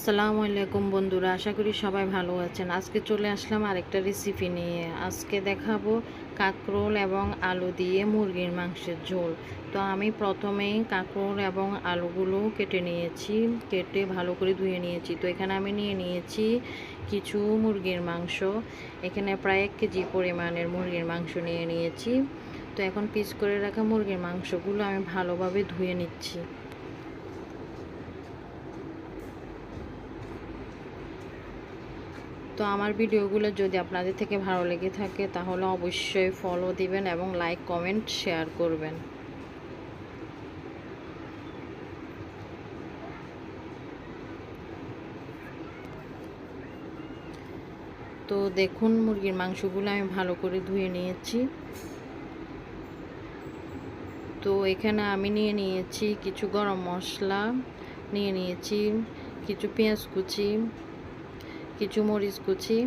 আসসালামু আলাইকুম বন্ধুরা, আশা করি সবাই ভালো আছেন। আজকে চলে আসলাম আরেকটা রেসিপি নিয়ে। আজকে দেখাবো কাঁকরোল এবং আলু দিয়ে মুরগির মাংসের ঝোল। তো আমি প্রথমেই কাঁকরোল এবং আলুগুলো কেটে নিয়েছি, কেটে ভালো করে ধুয়ে নিয়েছি। তো এখানে আমি নিয়ে নিয়েছি কিছু মুরগির মাংস। এখানে প্রায় এক কেজি পরিমাণের মুরগির মাংস নিয়ে নিয়েছি। তো এখন পিস করে রাখা মুরগির মাংসগুলো আমি ভালোভাবে ধুয়ে নিচ্ছি। তো আমার ভিডিওগুলো যদি আপনাদের থেকে ভালো লেগে থাকে, তাহলে অবশ্যই ফলো দিবেন এবং লাইক কমেন্ট শেয়ার করবেন। তো দেখুন, মুরগির মাংসগুলো আমি ভালো করে ধুয়ে নিয়েছি। তো এখানে আমি নিয়ে নিয়েছি কিছু গরম মশলা, নিয়ে নিয়েছি কিছু পেঁয়াজ কুচি কিছু মরিচ কুচি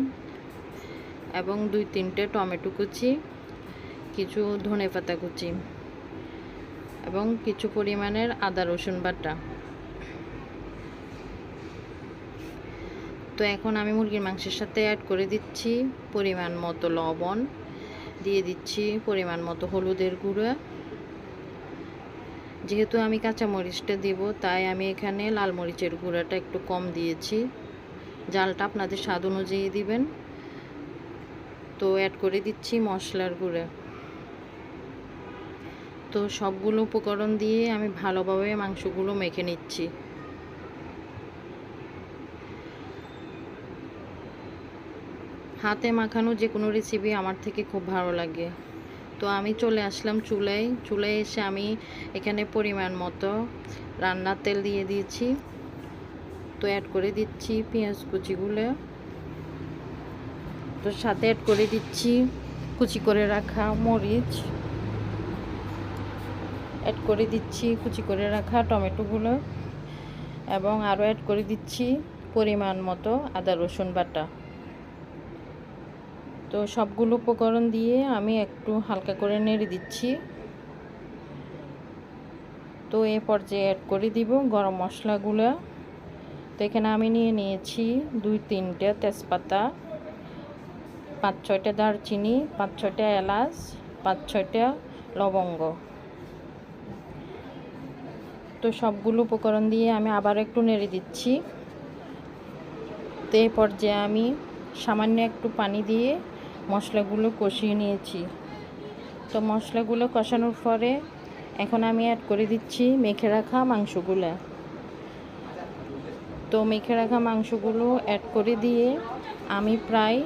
এবং দুই তিনটে টমেটো কুচি, কিছু ধনে পাতা কুচি এবং কিছু পরিমাণের আদা রসুন বাটা। তো এখন আমি মুরগির মাংসের সাথে অ্যাড করে দিচ্ছি পরিমাণ মতো লবণ, দিয়ে দিচ্ছি পরিমাণ মতো হলুদের গুঁড়া। যেহেতু আমি কাঁচা মরিচটা দেব, তাই আমি এখানে লাল মরিচের গুঁড়াটা একটু কম দিয়েছি। জালটা আপনাদের স্বাদ অনুযায়ী দিবেন। তো অ্যাড করে দিচ্ছি মশলার গুঁড়ে। তো সবগুলো উপকরণ দিয়ে আমি ভালোভাবে মাংসগুলো মেখে নিচ্ছি। হাতে মাখানো যে কোনো রেসিপি আমার থেকে খুব ভালো লাগে। তো আমি চলে আসলাম চুলায়। চুলায় এসে আমি এখানে পরিমাণ মতো রান্নার তেল দিয়ে দিয়েছি। তো অ্যাড করে দিচ্ছি পেঁয়াজ কুচিগুলো। তো সাথে অ্যাড করে দিচ্ছি কুচি করে রাখা মরিচ। অ্যাড করে দিচ্ছি কুচি করে রাখা টমেটোগুলো। এবং আরও অ্যাড করে দিচ্ছি পরিমাণ মতো আদা, রসুন বাটা। তো সবগুলো উপকরণ দিয়ে আমি একটু হালকা করে নেড়ে দিচ্ছি। তো এ পর্যায়ে অ্যাড করে দিব গরম মশলাগুলো। তো এখানে আমি নিয়ে নিয়েছি দুই তিনটে তেজপাতা, পাঁচ ছয়টা দারচিনি, পাঁচ ছয়টা এলাচ, পাঁচ ছয়টা লবঙ্গ। তো সবগুলো উপকরণ দিয়ে আমি আবার একটু নেড়ে দিচ্ছি। তো এই পর্যায়ে আমি সামান্য একটু পানি দিয়ে মশলাগুলো কষিয়ে নিয়েছি। তো মশলাগুলো কষানোর পরে এখন আমি অ্যাড করে দিচ্ছি মেখে রাখা মাংসগুলো। তো মেখে রাখা মাংসগুলো অ্যাড করে দিয়ে আমি প্রায়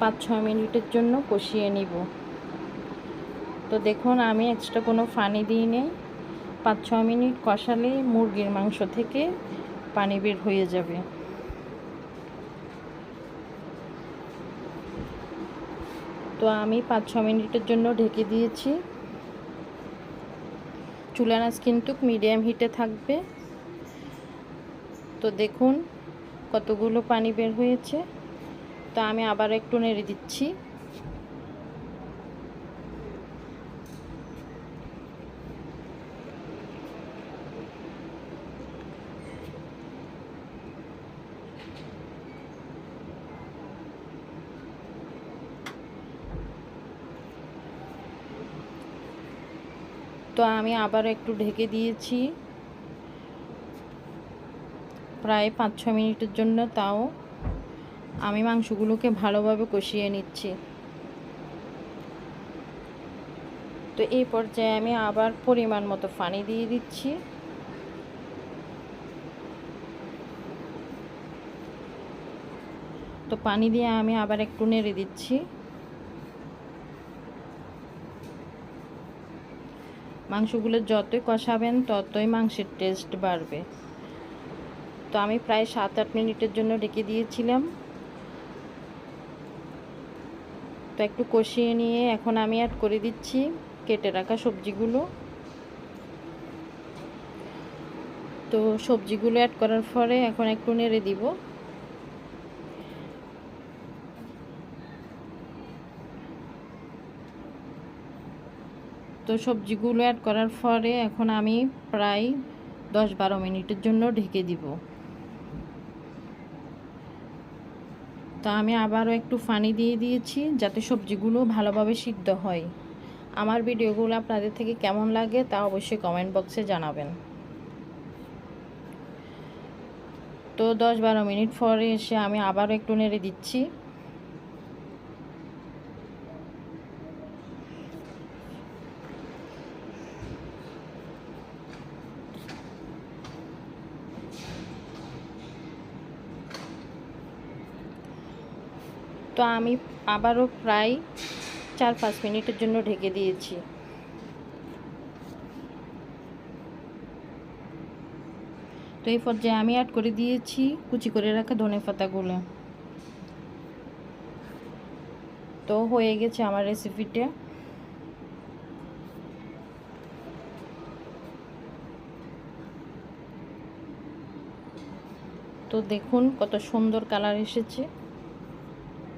পাঁচ ছয় মিনিটের জন্য কষিয়ে নিব। তো দেখুন, আমি এক্সট্রা কোনো পানি দিই নেই পাঁচ ছ মিনিট কষালে মুরগির মাংস থেকে পানি বের হয়ে যাবে। তো আমি পাঁচ ছ মিনিটের জন্য ঢেকে দিয়েছি। চুলার আঁচ কিন্তু মিডিয়াম হিটে থাকবে। তো দেখুন কতগুলো পানি বের হয়েছে। তো আমি আবার একটু নেড়ে দিচ্ছি। তো আমি আবার একটু ঢেকে দিয়েছি। প্রায় পাঁচ ছ মিনিটের জন্য তাও আমি মাংসগুলোকে ভালোভাবে কষিয়ে নিচ্ছি। তো এই পর্যায়ে আমি আবার পরিমাণ মতো পানি দিয়ে দিচ্ছি। তো পানি দিয়ে আমি আবার একটু নেড়ে দিচ্ছি। মাংসগুলো যতই কষাবেন ততই মাংসের টেস্ট বাড়বে। তো আমি প্রায় সাত আট মিনিটের জন্য রেখে দিয়েছিলাম। তো একটু কষিয়ে নিয়ে এখন আমি অ্যাড করে দিচ্ছি কেটে রাখা সবজিগুলো। তো সবজিগুলো অ্যাড করার পরে এখন একটু নেড়ে দিব। তো সবজিগুলো অ্যাড করার পরে এখন আমি প্রায় দশ বারো মিনিটের জন্য ঢেকে দিব। তো আমি আবারও একটু ফানি দিয়ে দিয়েছি যাতে সবজিগুলো ভালোভাবে সিদ্ধ হয়। আমার ভিডিওগুলো আপনাদের থেকে কেমন লাগে তা অবশ্যই কমেন্ট বক্সে জানাবেন। তো দশ বারো মিনিট পরে এসে আমি আবারও একটু নেড়ে দিচ্ছি। তো আমি আবারও প্রায় চার পাঁচ মিনিটের জন্য ঢেকে দিয়েছি। তো এই পর্যায়ে আমি অ্যাড করে দিয়েছি কুচি করে রাখা ধনে পাতাগুলো। তো হয়ে গেছে আমার রেসিপিটা তো দেখুন কত সুন্দর কালার এসেছে।